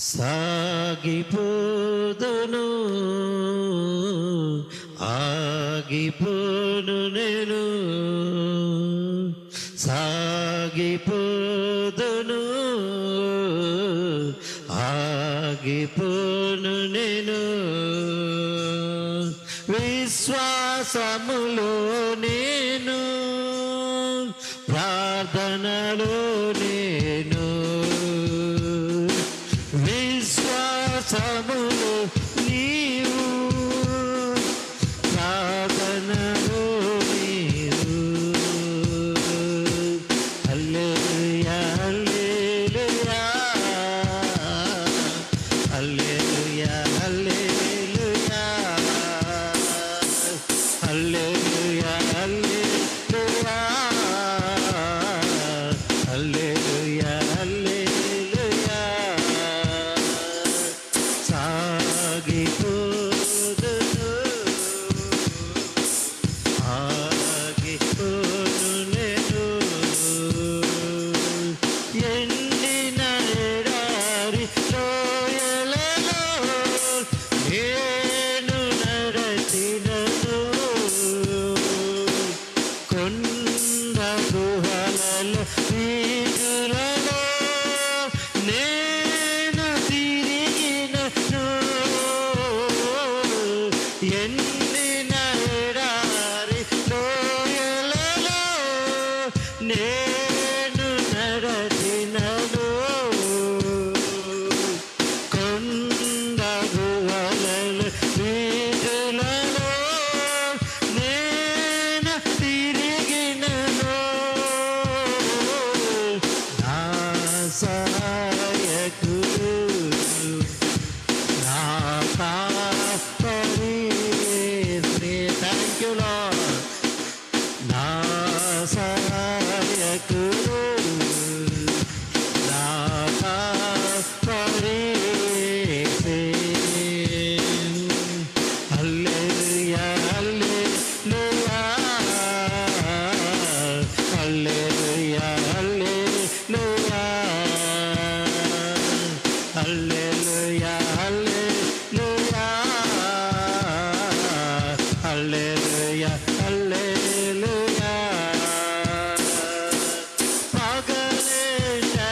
సాగిపోదును ఆగిపోను నేను. సాగిపోదును ఆగిపోను నేను. విశ్వాసములో నేను ప్రార్థనలో నేను. dia. Yeah. Thank you.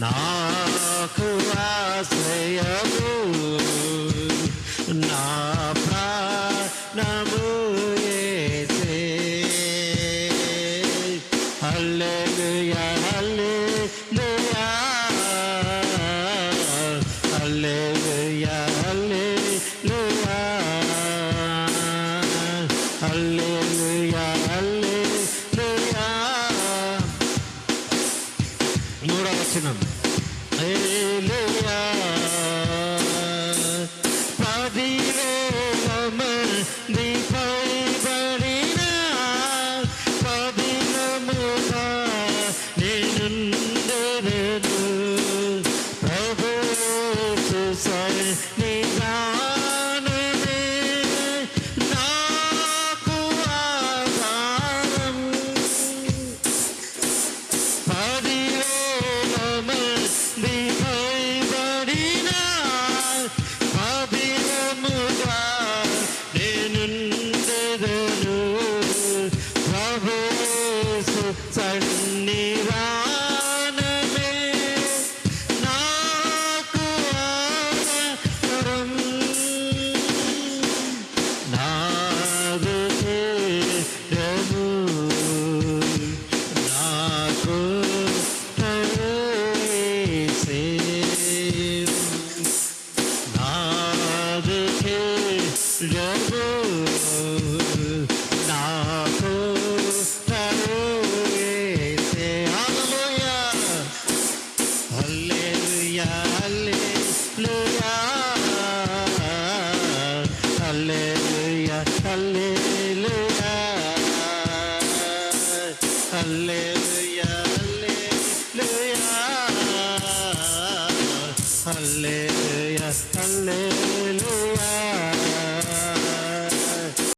నాకు ఆశ్రయము నా ప్రాణము ఏసే. హల్లెలూయా హల్లెలూయా. హల్లెలూయా హల్లెలూయా. హల్లెలూయా. Hallelujah. హల్లెలూయా హల్లెలూయా హల్లెలూయా